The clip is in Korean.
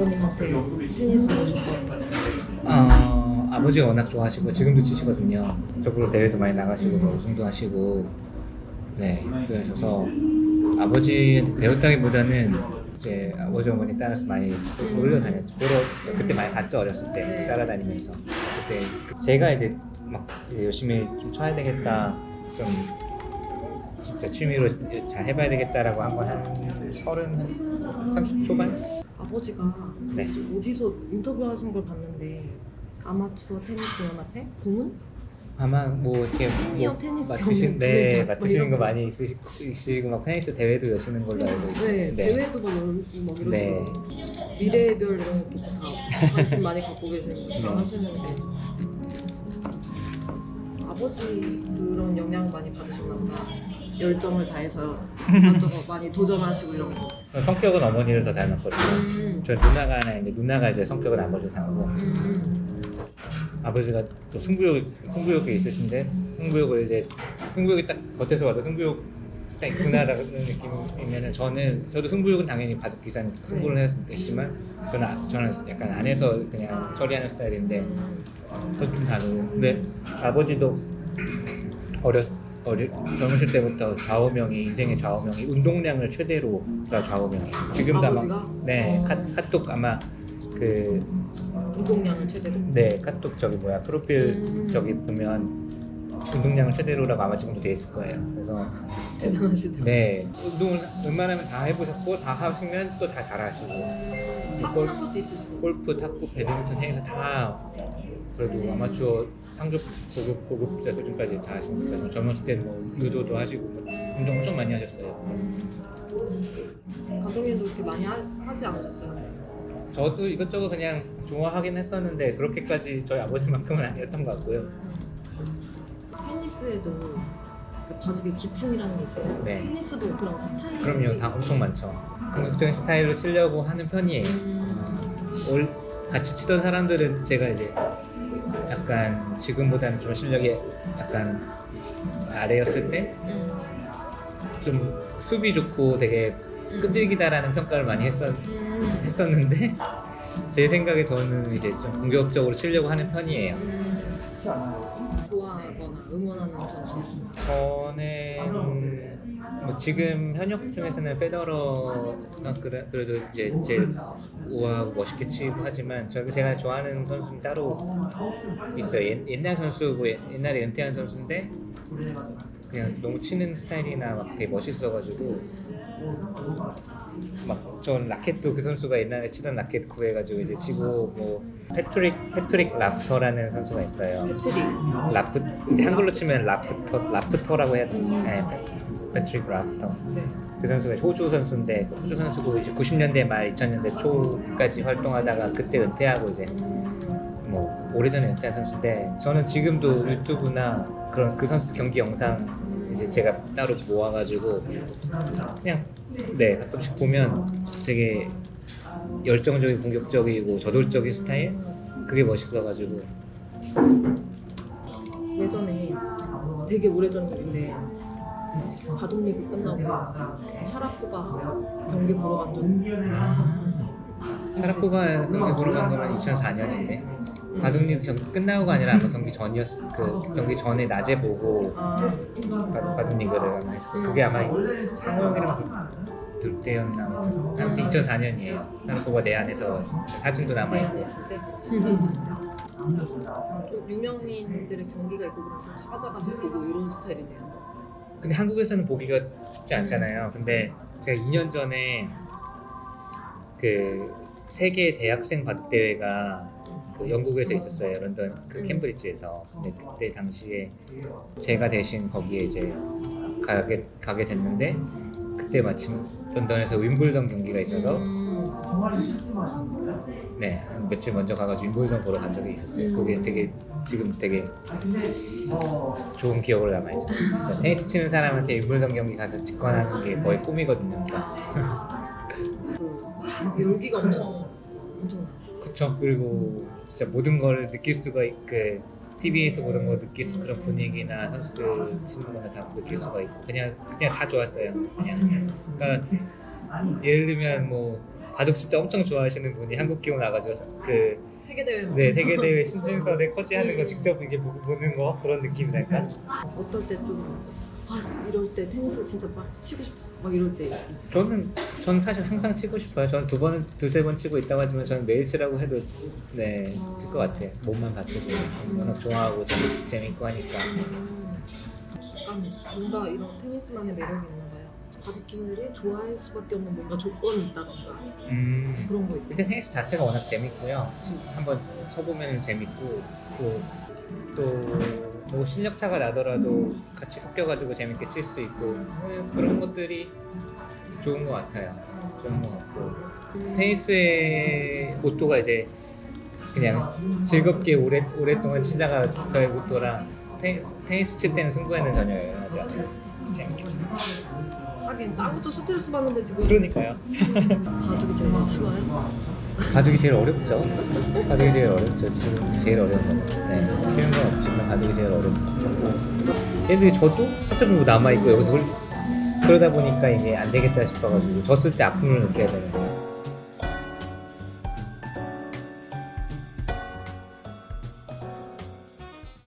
아버님한테 테니스 배우셨던 어, 아버지가 워낙 좋아하시고 지금도 치시거든요. 적으로 대회도 많이 나가시고 뭐 우승도 하시고 네 그러셔서 아버지한테 배웠다기보다는 이제 아버지 어머니 따라서 많이 놀러 다녔죠. 보러 그때 많이 봤죠 어렸을 때 네. 따라다니면서 그때 제가 이제 막 이제 열심히 좀 쳐야 되겠다 좀 진짜 취미로 잘 해봐야 되겠다라고 한 건 한 서른 한 30 초반 아버지가 네. 어디서 인터뷰하신 걸 봤는데 아마추어 테니스 연합회 고문? 아마 뭐 이렇게 시니어 뭐 테니스 연맹 네 맡으시는 뭐거 이런 많이 있으시고 있으시고 막 테니스 대회도 여시는 걸로 알고 있고 네, 대회도 막 열고 막 이러시고 네. 미래별 이런 것도 다 관심 많이 갖고 계시는 네. 거 하시는데 아버지 그런 영향 많이 받으셨나 보다 열정을 다해서 이것저것 많이 도전하시고 이런 거. 저는 성격은 어머니를 더 닮았거든요. 음, 저 누나가 하나 있는데 누나가 이제 성격은 아버지를 닮고. 음, 아버지가 또 승부욕 승부욕이 있으신데 승부욕을 이제 승부욕이 딱 겉에서 봐도 승부욕 딱 있구나라는 느낌이면은 저는 저도 승부욕은 당연히 바둑 기산 승부를 네. 했지만 저는 아- 저는 약간 안에서 그냥 처리하는 스타일인데 음. 그좀 다르고. 근데 아버지도 어렸 어리 젊으실 때부터 좌우명이 인생의 좌우명이 운동량을 최대로가 좌우명이에요. 지금도 아마 아버지가? 네 어. 카, 카톡 아마 그 운동량을 최대로 네, 카톡 저기 뭐야 프로필 음. 저기 보면 운동량을 최대로라고 아마 지금도 돼 있을 거예요. 그래서 대단하시다 네 운동을 웬만하면 다 해보셨고 다 하시면 또 다 잘하시고 타고난 것도 있으시고 골프, 탁구, 배드민턴, 테니스 다 그래도 아마추어 상급 고급 고급자 수준까지 다 하시니까 뭐 젊었을 때는 뭐 유도도 하시고 뭐 운동 엄청 많이 하셨어요. 감독님도 그렇게 많이 하, 하지 않으셨어요? 저도 이것저것 그냥 좋아하긴 했었는데 그렇게까지 저희 아버지만큼은 아니었던 것 같고요. 테니스에도 그 바둑의 기품이라는 게 있잖아요. 네. 테니스도 그런 스타일이 그럼요, 다 엄청 많죠. 공격적인 스타일로 치려고 하는 편이에요. 음, 올 같이 치던 사람들은 제가 이제 약간 지금보다는 좀 실력이 약간 아래였을 때좀 음, 수비 좋고 되게 끈질기다라는 평가를 많이 했었, 음, 했었는데 제 생각에 저는 이제 좀 공격적으로 치려고 하는 편이에요. 응원하는 선수 저는 뭐 지금 현역 중에서는 페더러가 그래, 그래도 이제 제일 우아하고 멋있게 치고 하지만 저 제가 좋아하는 선수는 따로 있어요. 옛, 옛날 선수고 옛- 옛날에 은퇴한 선수인데 그냥 너무 치는 스타일이나 막 되게 멋있어가지고 막 전 라켓도 그 선수가 옛날에 치던 라켓 구해가지고 이제 치고 뭐 패트릭 패트릭 라프터라는 선수가 있어요. 배트리 라프 한글로 치면 라프터 라프터라고 해야 되나? 음. 네, 패트릭 라프터. 네. 그 선수가 호주 선수인데 그 호주 선수도 이제 90년대 말 2000년대 초까지 활동하다가 그때 은퇴하고 이제 뭐 오래전에 은퇴한 선수인데 저는 지금도 유튜브나 그런 그 선수 경기 영상 이제 제가 따로 모아가지고 그냥 네 가끔씩 보면 되게 열정적이고 공격적이고 저돌적인 스타일? 그게 멋있어가지고. 예전에 되게 오래전 일인데 바둑리그 끝나고 샤라포가 경기 보러 간 적. 샤라포가 경기 보러 간 거는 2004년인데 바둑리 경기 끝나고가 아니라 아마 경기 전이었 그 경기 전에 낮에 보고 아, 바- 바둑리그를 아마 했을 거예요. 그게 아마 상호이랑 들 때였나 아무튼 아무튼 2004년이에요. 샤라포가 내 안에서 사진도 남아 내 있고 때. 좀 유명인들의 경기가 있고 그럼 좀 찾아가서 보고 이런 스타일이세요? 근데 한국에서는 보기가 쉽지 않잖아요. 근데 제가 2년 전에 그 세계 대학생 바둑 대회가 그 영국에서 있었어요. 런던 그 음. 캠브리지에서. 근데 그때 당시에 제가 대신 거기에 이제 가게 가게 됐는데 그때 마침 런던에서 윈블던 경기가 있어서 음, 네, 한 며칠 먼저 가가지고 윈블던 보러 간 적이 있었어요. 그게 되게 지금 되게 좋은 기억으로 남아있죠. 그러니까 테니스 치는 사람한테 윈블던 경기 가서 직관하는 게 거의 꿈이거든요. 그러니까 그 열기가 엄청 엄청 그쵸. 그리고 진짜 모든 걸 느낄 수가 있, 그 TV에서 모든 걸 느낄 수 그런 분위기나 선수들 치는 거나 다 느낄 수가 있고 그냥 그냥 다 좋았어요. 그냥 그러니까 예를 들면 뭐 바둑 진짜 엄청 좋아하시는 분이 한국 기온 와가지고 그 세계 대회 네, 세계 대회 신진선에 커지하는 거 직접 이게 보고 보는 거 그런 느낌이랄까? 어떨 때 좀 아, 이럴 때 테니스 진짜 막 치고 싶어 막 이럴 때 있어요. 저는 전 사실 항상 치고 싶어요. 저는 두 번, 두세 번 치고 있다고 하지만 저는 매일 치라고 해도 네, 칠것 같아요. 몸만 받쳐주고 워낙 좋아하고 재밌, 재밌고 하니까. 약간 뭔가 이런 테니스만의 매력이 있는가요? 바둑기들이 좋아할 수밖에 없는 뭔가 조건이 있다던가 음, 그런 거 있어요. 일단 테니스 자체가 워낙 재밌고요. 한번 쳐보면 재밌고 또뭐 실력 차가 나더라도 같이 섞여가지고 재밌게 칠 수 있고 뭐 그런 것들이 좋은 것 같아요. 좋은 것 같고 테니스의 모토가 이제 그냥 즐겁게 오래 오랫동안 치자가 저의 모토라 테, 테니스 칠 때는 승부에는 전혀 영향하지 않아요. 재밌게 치 하긴 땀부터 스트레스 받는데 지금 그러니까요. 바둑이 제일 쉬워요? 바둑이 제일 어렵죠. 바둑이 제일 어렵죠. 지금 제일 어려운 건. 네. 쉬운 건 없지만 바둑이 제일 어렵고. 얘들이 저도 어차피 뭐 남아 있고 여기서 홀- 그러다 보니까 이게 안 되겠다 싶어가지고 졌을 때 아픔을 느껴야 되는 거예요.